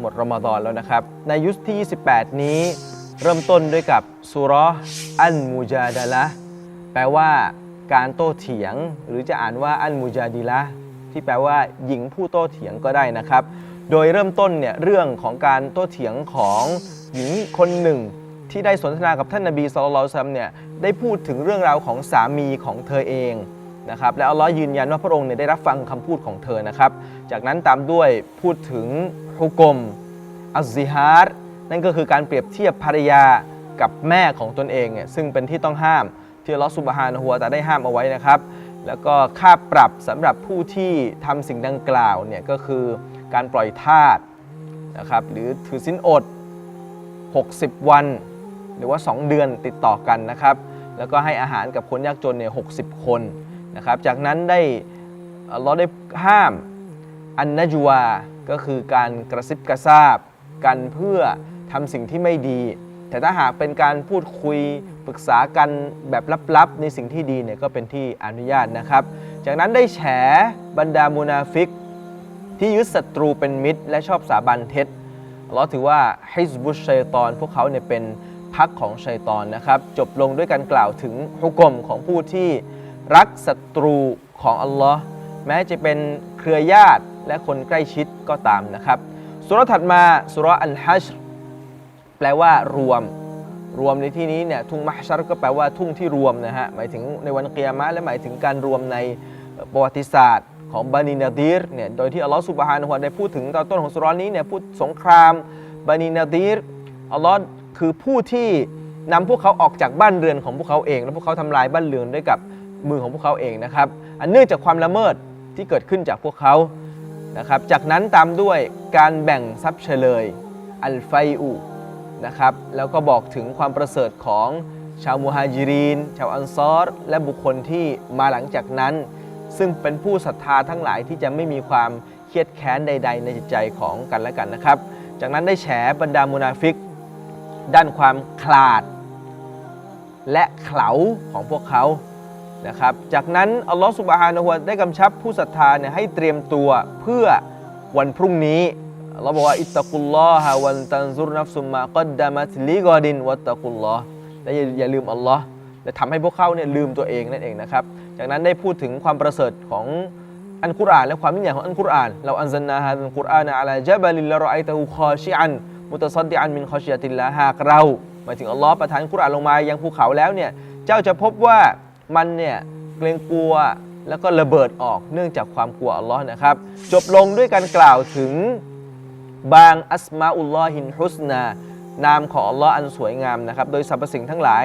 หมดรอมฎอนแล้วนะครับ ในยุสที่ 28 นี้ เริ่มต้นด้วยกับสุราะห์อันมูจาดะละแปลว่าการโต้เถียง หรือจะอ่านว่าอันมูจาดีละที่แปลว่าหญิงผู้โต้เถียงก็ได้นะครับ โดยเริ่มต้นเนี่ยเรื่องของการโต้เถียงของหญิงคนหนึ่ง ที่ได้สนทนากับท่านนบีสุลต่านซัมเนี่ยได้พูดถึงเรื่องราวของสามีของเธอเอง นะครับและอัลลอฮ์ยืนยันว่าพระองค์เนี่ยได้รับฟังคำพูดของเธอนะครับ จากนั้นตามด้วยพูดถึงฮุกมอัซซิฮาร์นั่นก็คือการเปรียบเทียบภรรยากับแม่ของตนเองเนี่ยซึ่งเป็นที่ต้องห้ามที่อัลลอฮ์ซุบฮานะฮูวะตะได้ห้ามเอาไว้นะครับ แล้วก็ค่าปรับสำหรับผู้ที่ทำสิ่งดังกล่าวเนี่ยก็คือการปล่อยทาสนะครับหรือถือสินอด 60 วัน หรือว่า 2 เดือนติดต่อกันนะครับ แล้วก็ให้อาหารกับคนยากจนเนี่ย60คน นะครับ จากนั้นได้เราได้ห้ามอันนจวา ก็คือการกระซิบกระซาบ กันเพื่อทำสิ่งที่ไม่ดี แต่ถ้าหากเป็นการพูดคุยปรึกษากันแบบลับๆ ในสิ่งที่ดีเนี่ยก็เป็นที่อนุญาตนะครับ จากนั้นได้แฉบรรดามูนาฟิก ที่ยึดศัตรูเป็นมิตร และชอบสาบันเท็จเราถือว่าฮิซบุชชัยตอน พวกเขาเนี่ยเป็นพักของชัยตอนนะครับ จบลงด้วยการกล่าวถึงฮุกมของผู้ที่ รักศัตรูของอัลลอฮ์แม้จะเป็นเครือญาติและคนใกล้ชิดก็ตามนะครับสุรถัดมาสุราะห์อันฮัชแปลว่ารวม รวมในที่นี้เนี่ยทุ่งมัชชัรก็แปลว่าทุ่งที่รวมนะฮะหมายถึงในวันเกียรมะและหมายถึงการรวมในประวัติศาสตร์ของบานินาดีรเนี่ยโดยที่อัลลอฮฺสุบฮานะฮูวได้พูดถึงตอนต้นของสุราะห์นี้เนี่ยพูดสงครามบานินาดีรอัลลอฮ์คือผู้ที่นำพวกเขาออกจากบ้านเรือนของพวกเขาเอง และพวกเขาทำลายบ้านเรือนด้วยกับ มือของพวกเขาเองนะครับ อันเนื่องจากความละเมิดที่เกิดขึ้นจากพวกเขานะครับ จากนั้นตามด้วยการแบ่งทรัพย์เฉลยอัลไฟอูนะครับ แล้วก็บอกถึงความประเสริฐของชาวมูฮาจิรีนชาวอันซอรและบุคคลที่มาหลังจากนั้น ซึ่งเป็นผู้ศรัทธาทั้งหลายที่จะไม่มีความเครียดแค้นใด ๆ ในจิตใจของกันและกันนะครับ จากนั้นได้แฉบรรดามุนาฟิก ด้านความขลาด และเขลาของพวกเขา นะครับ จากนั้นอัลลอฮฺสุบฮานะฮูวได้กำชับผู้ศรัทธาเนี่ยให้เตรียมตัวเพื่อวันพรุ่งนี้เราบอกว่าอิตะกุลลอฮะวันตันซุรนัฟซุมมากัดดามัตลิกอดินวัตตะกุลลอฮ์และอย่าอย่าลืมอัลลอฮ์และทำให้พวกเขาเนี่ยลืมตัวเองนั่นเองนะครับ จากนั้นได้พูดถึงความประเสริฐของอันกุรอานและความยิ่งใหญ่ของอันกุรอาน เราอันซันนาฮะอันกุรอานอะลาจับลิลละรอไอตะฮูคอชิอันมุตซัดดิอันมินคอชิยะติลลาหากเราหมายถึงอัลลอฮ์ประทานกุรอานลงมายังภูเขาแล้วเนี่ยเจ้าจะพบว่า มันเนี่ยเกรงกลัวแล้วก็ระเบิดออกเนื่องจากความกลัวอัลลอฮ์นะครับ จบลงด้วยการกล่าวถึงบางอัสมาอุลลอฮินฮุสนานามของอัลลอฮ์อันสวยงามนะครับ โดยสรรพสิ่งทั้งหลาย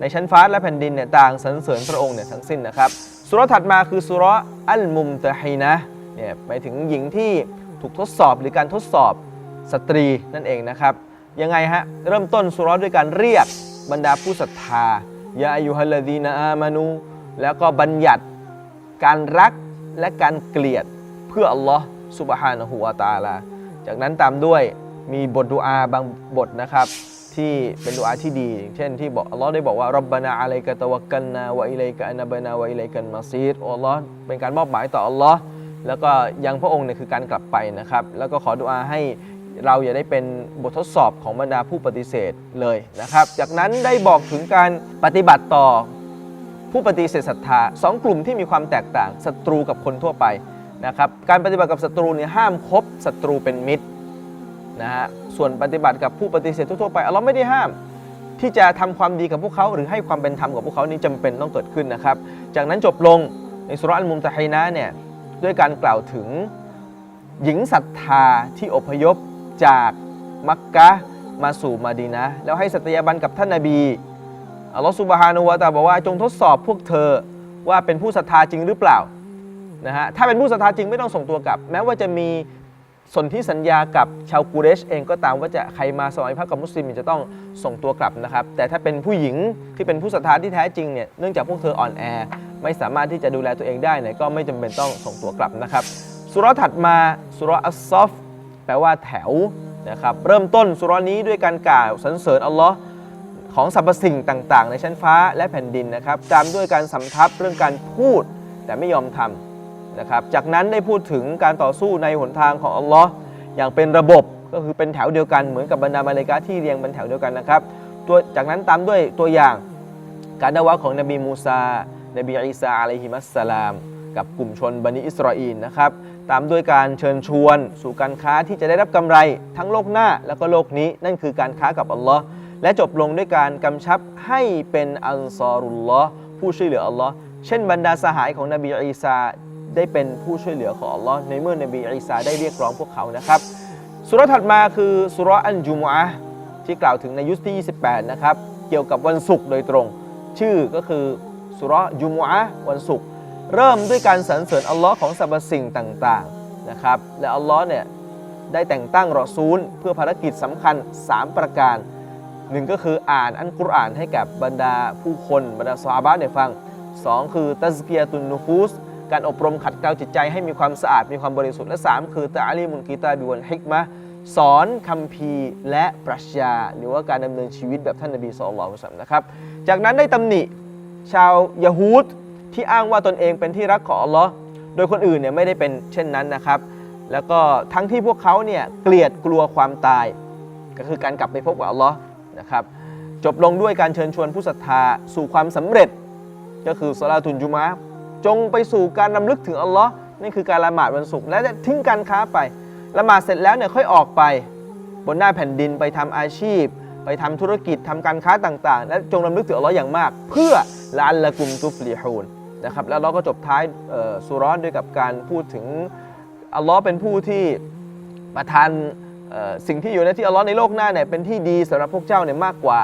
ในชั้นฟ้าและแผ่นดินเนี่ยต่างสรรเสริญพระองค์เนี่ยทั้งสิ้นนะครับสุราะห์ถัดมาคือสุราะห์อัลมุมตะฮีนะเนี่ยหมายถึงหญิงที่ถูกทดสอบหรือการทดสอบสตรีนั่นเองนะครับ ยังไงฮะเริ่มต้นสุราะห์ด้วยการเรียกบรรดาผู้ศรัทธา ยาอายุฮัลลดีนาอามานู แล้วก็บัญญัติการรักและการเกลียดเพื่ออัลลอฮ์ซุบฮานะฮูวาตาลา จากนั้นตามด้วยมีบทดุอาบางบทนะครับ ที่เป็นดุอาที่ดี เช่นที่บอกอัลลอฮ์ได้บอกว่ารับบานาอะลัยกะตะวักกันนาวะอิลัยกะอันบานาวะอิลัยกันมาซีดอัลลอฮ์เป็นการมอบหมายต่ออัลลอฮ์แล้วก็ยังพระองค์เนี่ยคือการกลับไปนะครับ แล้วก็ขอดุอาให้ เราอย่าได้เป็นบททดสอบของบรรดาผู้ปฏิเสธเลยนะครับ จากนั้นได้บอกถึงการปฏิบัติต่อผู้ปฏิเสธศรัทธาสองกลุ่มที่มีความแตกต่างศัตรูกับคนทั่วไปนะครับการปฏิบัติกับศัตรูเนี่ยห้ามคบศัตรูเป็นมิตรนะฮะส่วนปฏิบัติกับผู้ปฏิเสธทั่วๆไปเราไม่ได้ห้าม ที่จะทำความดีกับพวกเขาหรือให้ความเป็นธรรมกับพวกเขานี่จำเป็นต้องเกิดขึ้นนะครับ จากนั้นจบลงในสุราอัลมุมตะฮีนะเนี่ยด้วยการกล่าวถึงหญิงศรัทธาที่อพยพ จากมักกะมาสู่มาดีนะแล้วให้สัตยาบันกับท่านนาบีอัลลอฮฺสุบฮานุวะตาบอกว่าจงทดสอบพวกเธอว่าเป็นผู้ศรัทธาจริงหรือเปล่านะฮะถ้าเป็นผู้ศรัทธาจริงไม่ต้องส่งตัวกลับ แม้ว่าจะมีสนที่สัญญากับชาวกูเรชเองก็ตามว่าจะใครมาสมัยพักกับมุสลิมจะต้องส่งตัวกลับนะครับ แต่ถ้าเป็นผู้หญิงที่เป็นผู้ศรัทธาที่แท้จริงเนี่ยเนื่องจากพวกเธออ่อนแอ ไม่สามารถที่จะดูแลตัวเองได้เนี่ยก็ไม่จำเป็นต้องส่งตัวกลับนะครับสุราะห์ถัดมาสุราะห์อัสซอฟ แปลว่าแถวนะครับเริ่มต้นสุรานี้ด้วยการกล่าวสรรเสริญอัลลอฮ์ของสรรพสิ่งต่าง ๆ ในชั้นฟ้าและแผ่นดินนะครับตามด้วยการสำทับเรื่องการพูดแต่ไม่ยอมทำนะครับจากนั้นได้พูดถึงการต่อสู้ในหนทางของอัลลอฮ์อย่างเป็นระบบก็คือเป็นแถวเดียวกันเหมือนกับบรรดามาเลกาที่เรียงเป็นแถวเดียวกันนะครับตัวจากนั้นตามด้วยตัวอย่างการดาวะของนบีมูซานบีอีสาอะลัยฮิมัสสลาม กับกลุ่มชนบันิอิสราเอลนะครับ ตามด้วยการเชิญชวน สู่การค้าที่จะได้รับกำไร ทั้งโลกหน้าแล้วก็โลกนี้ นั่นคือการค้ากับอัลลอฮ์และจบลงด้วยการกำชับให้เป็นอันซอรุลลอฮ์ผู้ช่วยเหลืออัลลอฮ์เช่นบรรดาสหายของนบีอีสาได้เป็นผู้ช่วยเหลือของอัลลอฮ์ในเมื่อนบีอีสาได้เรียกร้องพวกเขานะครับสุระถัดมาคือสุระอันจุมอะที่กล่าวถึงในยุคที่ 28 นะครับ เกี่ยวกับวันศุกร์โดยตรง ชื่อก็คือสุระจุมอะวันศุกร์ เริ่มด้วยการสรรเสริญอัลลอฮ์ของสรรพสิ่งต่างๆนะครับ และอัลลอฮ์เนี่ยได้แต่งตั้งรอซูล เพื่อภารกิจสำคัญ 3 ประการหนึ่งก็คืออ่านอันกุรอานให้กับบรรดาผู้คนบรรดาซาบะเนี่ยฟัง 2 คือตัซกียตุนนูฟูสการอบรมขัดเกลาจิตใจให้มีความสะอาดมีความบริสุทธิ์และ 3 คือตะอาลีมุนกีตาบิวัลฮิกมะสอนคัมภีและปรัชญา หรือว่าการดำเนินชีวิตแบบท่านนบีสุลต่านนะครับ จากนั้นได้ตำหนิชาวยะฮูด ที่อ้างว่าตนเองเป็นที่รักของอัลลอฮ์โดยคนอื่นเนี่ยไม่ได้เป็นเช่นนั้นนะครับ แล้วก็ทั้งที่พวกเขาเนี่ยเกลียดกลัวความตาย ก็คือการกลับไปพบกับอัลลอฮ์นะครับจบลงด้วยการเชิญชวนผู้ศรัทธาสู่ความสำเร็จ ก็คือสลาตุนจุมะจงไปสู่การนำลึกถึงอัลลอฮ์นั่คือการละหมาดวันศุกร์และทิ้งการค้าไปละหมาดเสร็จแล้วเนี่ยค่อยออกไป บนหน้าแผ่นดินไปทำอาชีพ ไปทำธุรกิจทำการค้าต่าง ๆ และจงรำลึกถึงอัลลอฮ์อย่างมาก เพื่อละอัลละกุมตุฟลิฮูน นะครับแล้วเราก็จบท้ายสุร้อนด้วยกับการพูดถึงอัลลอฮ์เป็นผู้ที่ประทานสิ่งที่อยู่ในที่อัลลอฮ์ในโลกหน้าเนี่ยเป็นที่ดีสำหรับพวกเจ้าเนี่ยมากกว่า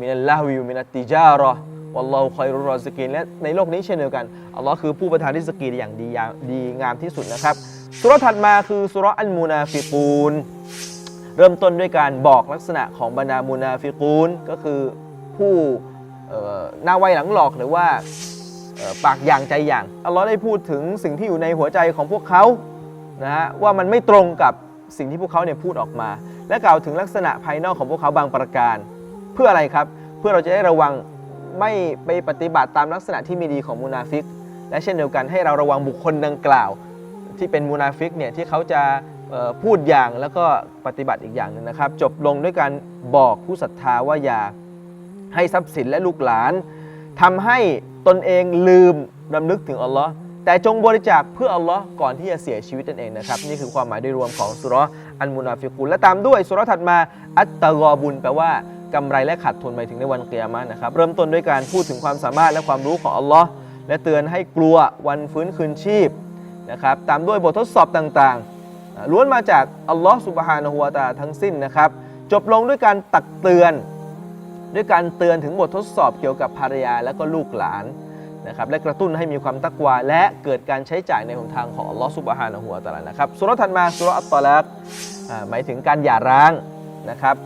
มินัลลาวิวมินัตติจาระวัลลอฮุคอยรุรอซิกินและในโลกนี้เช่นเดียวกันอัลลอฮ์คือผู้ประทานริสกีอย่างดีดีงามที่สุดนะครับสุราะห์ถัดมาคือสุราะห์อันมูนาฟิกูนเริ่มต้นด้วยการบอกลักษณะของบรรดามูนาฟิกูนก็คือผู้หน้าไวหลังหลอกหรือว่า ปากอย่างใจอย่างอัลลอฮ์ได้พูดถึงสิ่งที่อยู่ในหัวใจของพวกเขานะฮะว่ามันไม่ตรงกับสิ่งที่พวกเขาเนี่ยพูดออกมา และกล่าวถึงลักษณะภายนอกของพวกเขาบางประการ เพื่ออะไรครับ เพื่อเราจะได้ระวังไม่ไปปฏิบัติตามลักษณะที่ไม่ดีของมูนาฟิก และเช่นเดียวกันให้เราระวังบุคคลดังกล่าว ที่เป็นมูนาฟิกเนี่ยที่เขาจะพูดอย่างแล้วก็ปฏิบัติอีกอย่างหนึงนะครับ จบลงด้วยการบอกผู้ศรัทธาว่าอย่าให้ทรัพย์สินและลูกหลาน ทำให้ตนเองลืมรำลึกถึงอัลลอฮ์แต่จงบริจาคเพื่ออัลลอฮ์ก่อนที่จะเสียชีวิตนั่นเองนะครับ นี่คือความหมายโดยรวมของสุรอันมุนาฟิกุลและตามด้วยสุรถัดมาอัตตะกอบุญแปลว่ากำไรและขาดทุนหมายถึงในวันเกียรมานะครับ เริ่มต้นด้วยการพูดถึงความสามารถและความรู้ของอัลลอฮ์และเตือนให้กลัววันฟื้นคืนชีพนะครับตามด้วยบททดสอบต่างๆล้วนมาจากอัลลอฮ์สุบฮานะฮูวาตาทั้งสิ้นนะครับ จบลงด้วยการตักเตือน ด้วยการเตือนถึงบททดสอบเกี่ยวกับภรรยาและก็ลูกหลานนะครับและกระตุ้นให้มีความตักวา และเกิดการใช้จ่ายในหนทางของลอสุบฮานะฮูวตาลานะครับสุรษถัดมาสุรอัตตอลักหมายถึงการหย่าร้างนะครับ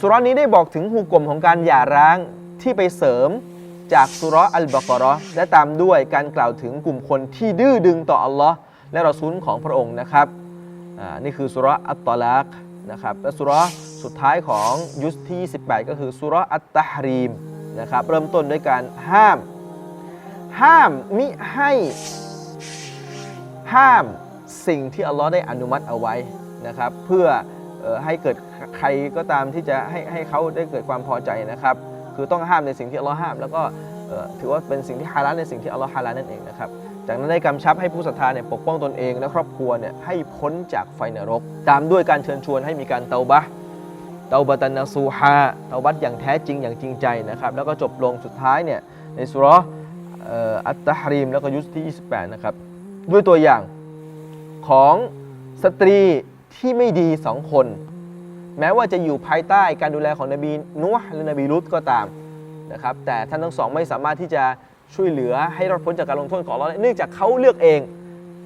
สุรนี้ได้บอกถึงหุกกลมของการหย่าร้างที่ไปเสริมจากสุรอัลบากราะห์และตามด้วยการกล่าวถึงกลุ่มคนที่ดื้อดึงต่ออัลลอฮ์และรอซูลของพระองค์นะครับนี่คือสุรอัตตอลักนะครับและสุราะห์ สุดท้ายของยุสที่ 28 ก็คือสุรอัตตฮรีมนะครับเริ่มต้นด้วยการห้าม ห้ามมิให้ห้ามสิ่งที่อัลลอฮ์ได้อนุมัติเอาไว้นะครับเพื่ออให้เกิดใครก็ตามที่จะให้ให้เขาได้เกิดความพอใจนะครับ คือต้องห้ามในสิ่งที่อัลลอฮ์ห้าม แล้วก็ถือว่าเป็นสิ่งที่ฮาลาลในสิ่งที่อัลลอฮ์ฮาลาลนั่นเองนะครับจากนั้นได้กำชับให้ผู้ศรัทธาเนี่ยปกป้องตนเองและครอบครัวเนี่ยให้พ้นจากไฟนรก ตามด้วยการเชิญชวนให้มีการเตาบะ เตาบะตันนาซูฮาเตาบัตอย่างแท้จริงอย่างจริงใจนะครับ แล้วก็จบลงสุดท้ายเนี่ยในสุราะห์เอ่ออัตตะฮรีมแล้วก็ยุสที่ 28 นะครับ ด้วยตัวอย่างของสตรีที่ไม่ดีสองคน แม้ว่าจะอยู่ภายใต้การดูแลของนบีนูห์และนบีลุตก็ตามนะครับ แต่ท่านทั้งสองไม่สามารถที่จะช่วยเหลือให้รอดพ้นจากการลงโทษของเลาเนื่องจากเขาเลือกเอง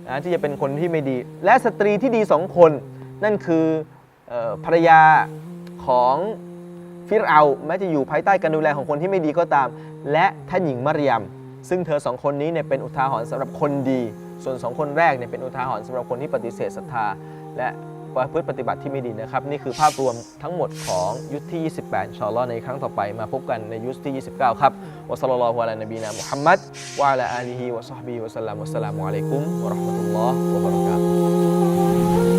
นะที่จะเป็นคนที่ไม่ดี และสตรีที่ดีสองคน นั่นคือออภรรยา ของฟิรเอาแม้จะอยู่ภายใต้การดูแลของคนที่ไม่ดีก็ตาม และท่านหญิงมารยม ซึ่งเธอสองคนนี้เนี่ยเป็นอุทาหรณ์สำหรับคนดี ส่วนสองคนแรกเนี่ยเป็นอุทาหรณ์สำหรับคนที่ปฏิเสธศรัทธา และประพฤติปฏิบัติที่ไม่ดีนะครับ นี่คือภาพรวมทั้งหมดของยุทธที่ 28อินชอัลลอฮ์ในครั้งต่อไปมาพบกันในยุทธที่ 29 ครับวะซัลลัลลอฮุอะลานบีนามุฮัมมัดวะอะลาอาลีฮิวะซอฮบิวะสัลลัมวัสลามุอะลัยกุมวะราะห์มะตุลลอฮ์วะบะเราะกาตุฮ์